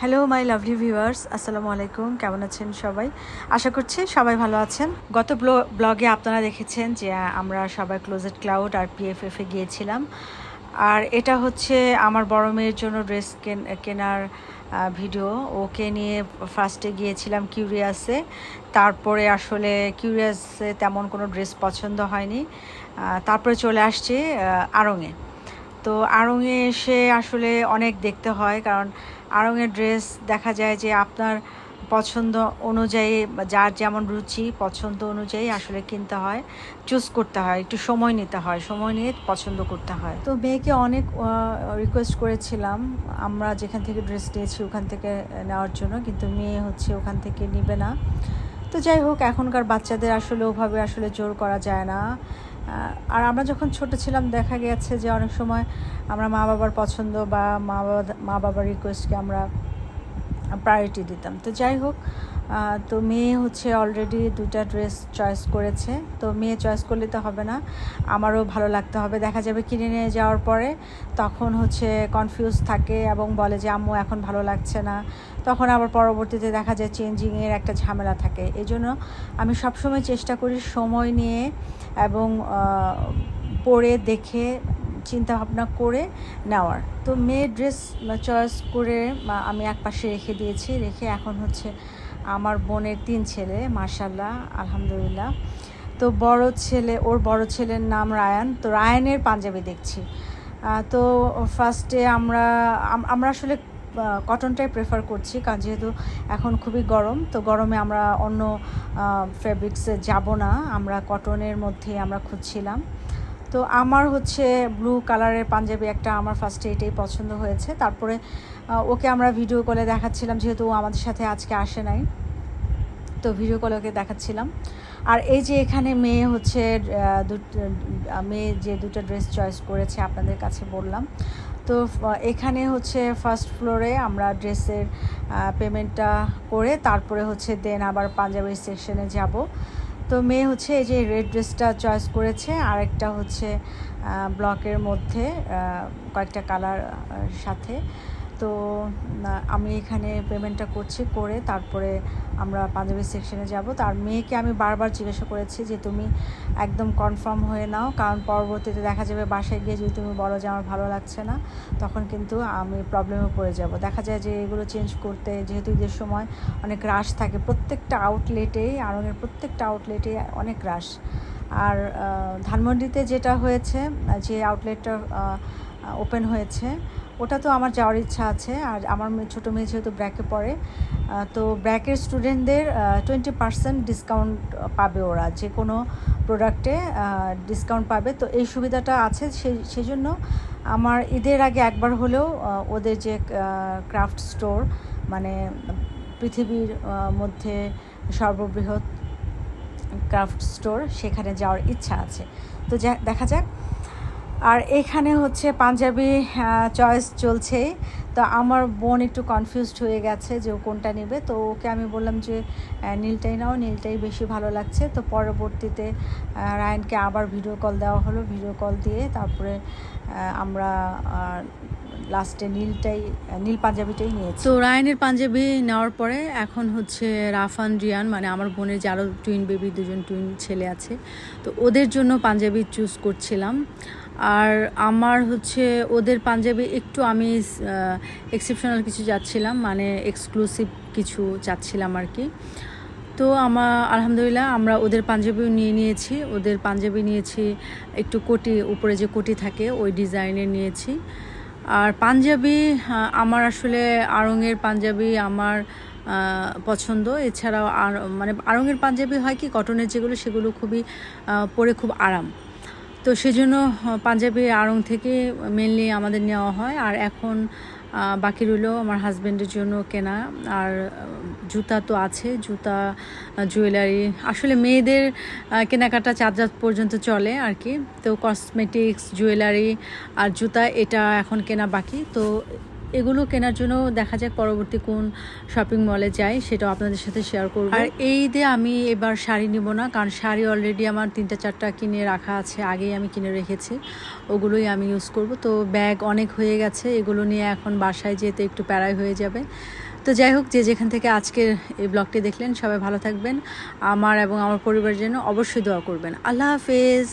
Hello my lovely viewers আসসালামু আলাইকুম কেমন আছেন সবাই? আশা করছি সবাই ভালো আছেন। গত ব্ল- ব্লগে আপনারা দেখেছেন যে আমরা সবাই ক্লোজেট ক্লাউড আর পিএফএফে গিয়েছিলাম। আর এটা হচ্ছে আমার বড় মেয়ের জন্য ড্রেস কেনার ভিডিও। ওকে নিয়ে ফার্স্টে গিয়েছিলাম কিউরিয়াসে তারপরে আসলে কিউরিয়াসে তেমন কোনো ড্রেস পছন্দ হয়নি। তারপরে চলে আসছি আড়ংয়ে তো আড়ংয়ে এসে আসলে অনেক দেখতে হয়, কারণ আড়ংয়ের ড্রেস দেখা যায় যে আপনার পছন্দ অনুযায়ী যার যেমন রুচি পছন্দ অনুযায়ী আসলে কিনতে হয় চুজ করতে হয়, একটু সময় নিতে হয়, সময় নিয়ে পছন্দ করতে হয়। তো মেয়েকে অনেক রিকোয়েস্ট করেছিলাম, আমরা যেখান থেকে ড্রেস নিয়েছি ওখান থেকে নেওয়ার জন্য, কিন্তু মেয়ে হচ্ছে ওখান থেকে নিবে না। তো যাই হোক, এখনকার বাচ্চাদের আসলে ওভাবে আসলে জোর করা যায় না। আর আমরা যখন ছোট ছিলাম, দেখা গেছে যে অনেক সময় আমরা মা বাবার পছন্দ বা মা বাবা মা বাবার রিকোয়েস্টকে আমরা প্রায়োরিটি দিতাম। তো যাই হোক তো মেয়ে হচ্ছে অলরেডি দুটা ড্রেস চয়েস করেছে। তো মেয়ে চয়েস করলে তো হবে না, আমারও ভালো লাগতে হবে। দেখা যাবে কিনে নিয়ে যাওয়ার পরে তখন হচ্ছে কনফিউজ থাকে এবং বলে যে, আম্মু, এখন ভালো লাগছে না। তখন আবার পরবর্তীতে দেখা যায় চেঞ্জিংয়ের একটা ঝামেলা থাকে। এই জন্য আমি সবসময় চেষ্টা করি সময় নিয়ে এবং পরে দেখে চিন্তা ভাবনা করে নেওয়ার। তো মেয়ের ড্রেস চয়েস করে আমি এক পাশে রেখে দিয়েছি। রেখে এখন হচ্ছে আমার বোনের তিন ছেলে মার্শাল্লাহ আলহামদুলিল্লাহ। তো বড় ছেলে, ওর বড় ছেলের নাম রায়ান। তো রায়ানের পাঞ্জাবি দেখছি। তো ফার্স্টে আমরা আমরা আসলে কটনটাই প্রেফার করছি, কারণ যেহেতু এখন খুবই গরম, তো গরমে আমরা অন্য ফেব্রিক্সে যাব না। আমরা কটনের মধ্যে আমরা খুঁজছিলাম। তো আমার হচ্ছে ব্লু কালারের পাঞ্জাবি একটা আমার ফার্স্টে এটাই পছন্দ হয়েছে। তারপরে ওকে আমরা ভিডিও কলে দেখাচ্ছিলাম, যেহেতু ও আমাদের সাথে আজকে আসে নাই। তো ভিডিও কলে ওকে দেখাচ্ছিলাম। আর এই যে এখানে মেয়ে হচ্ছে মেয়ে যে দুটো ড্রেস চয়েস করেছে আপনাদের কাছে বললাম। তো এখানে হচ্ছে ফার্স্ট ফ্লোরে আমরা ড্রেসের পেমেন্টটা করে, তারপরে হচ্ছে দেন আবার পাঞ্জাবি সেকশনে যাব। তো মেয়ে হচ্ছে এই যে রেড ড্রেসটা চয়েস করেছে আর একটা হচ্ছে ব্লকের মধ্যে কয়েকটা কালার সাথে। তো আমি এখানে পেমেন্টটা করছি করে তারপরে আমরা পাঞ্জাবি সেকশনে যাব। তার মেয়েকে আমি বারবার জিজ্ঞাসা করেছি যে, তুমি একদম কনফার্ম হয়ে নাও, কারণ পরবর্তীতে দেখা যাবে বাসায় গিয়ে যদি তুমি বলো যে, আমার ভালো লাগছে না, তখন কিন্তু আমি প্রবলেমে পড়ে যাব। দেখা যায় যে, এগুলো চেঞ্জ করতে যেহেতু ঈদের সময় অনেক রাশ থাকে, প্রত্যেকটা আউটলেটেই আড়ঙের প্রত্যেকটা আউটলেটে অনেক রাশ আর ধানমন্ডিতে যেটা হয়েছে, যে আউটলেটটা ওপেন হয়েছে ওটা তো আমার যাওয়ার ইচ্ছা আছে, আর আমার ছোটো মেয়ে যেহেতু ব্র্যাকে পড়ে তো ব্র্যাকের স্টুডেন্টদের টোয়েন্টি পার্সেন্ট ডিসকাউন্ট পাবে ওরা, যে কোনো প্রোডাক্টে ডিসকাউন্ট পাবে। তো এই সুবিধাটা আছে সেই সেই জন্য আমার ঈদের আগে একবার হলেও ওদের যে ক্রাফট স্টোর মানে পৃথিবীর মধ্যে সর্ববৃহৎ ক্রাফট স্টোর সেখানে যাওয়ার ইচ্ছা আছে। তো দেখা যাক। আর এখানে হচ্ছে পাঞ্জাবি চয়েস চলছে। তো আমার বোন একটু কনফিউজড হয়ে গেছে যে ও কোনটা নেবে। তো ওকে আমি বললাম যে নীলটাই নাও, নীলটাই বেশি ভালো লাগছে। তো পরবর্তীতে রায়নকে আবার ভিডিও কল দেওয়া হলো। ভিডিও কল দিয়ে তারপরে আমরা লাস্টে নীলটাই নীল পাঞ্জাবিটাই নিয়েছি। তো রায়নের পাঞ্জাবি নেওয়ার পরে এখন হচ্ছে রাফান, রিয়ান মানে আমার বোনের যে আরও টুইন বেবি দুজন টুইন ছেলে আছে। তো ওদের জন্য পাঞ্জাবি চুজ করছিলাম। আর আমার হচ্ছে ওদের পাঞ্জাবি একটু আমি এক্সেপশনাল কিছু যাচ্ছিলাম মানে এক্সক্লুসিভ কিছু চাচ্ছিলাম আর কি। তো আমার আলহামদুলিল্লাহ আমরা ওদের পাঞ্জাবিও নিয়ে নিয়েছি। ওদের পাঞ্জাবি নিয়েছি, একটু কোটি, উপরে যে কোটি থাকে ওই ডিজাইনের নিয়েছি। আর পাঞ্জাবি আমার আসলে আড়ঙের পাঞ্জাবি আমার পছন্দ। এছাড়াও আর মানে আড়ঙের পাঞ্জাবি হয় কি কটনের যেগুলো, সেগুলো খুবই পরে খুব আরাম। তো সেজন্য পাঞ্জাবি আড়ং থেকে মেনলি আমাদের নেওয়া হয়। আর এখন বাকি রইল আমার হাজব্যান্ডের জন্য কেনা। আর জুতা তো আছে, জুতা জুয়েলারি আসলে মেয়েদের কেনাকাটা চার রাত পর্যন্ত চলে আর কি। তো কসমেটিক্স জুয়েলারি আর জুতা, এটা এখন কেনা বাকি। তো এগুলো কেনার জন্য দেখা যাক পরবর্তী কোন শপিং মলে যাই, সেটাও আপনাদের সাথে শেয়ার করব। আর এই ঈদে আমি এবার শাড়ি নিব না, কারণ শাড়ি অলরেডি আমার তিনটা চারটা কিনে রাখা আছে, আগেই আমি কিনে রেখেছি, ওগুলোই আমি ইউজ করব। তো ব্যাগ অনেক হয়ে গেছে, এগুলো নিয়ে এখন বাসায় যেতে একটু প্যারাই হয়ে যাবে। তো যাই হোক, যে যেখান থেকে আজকের এই ব্লগটি দেখলেন, সবাই ভালো থাকবেন। আমার এবং আমার পরিবারের জন্য অবশ্যই দোয়া করবেন। আল্লাহ হাফেজ।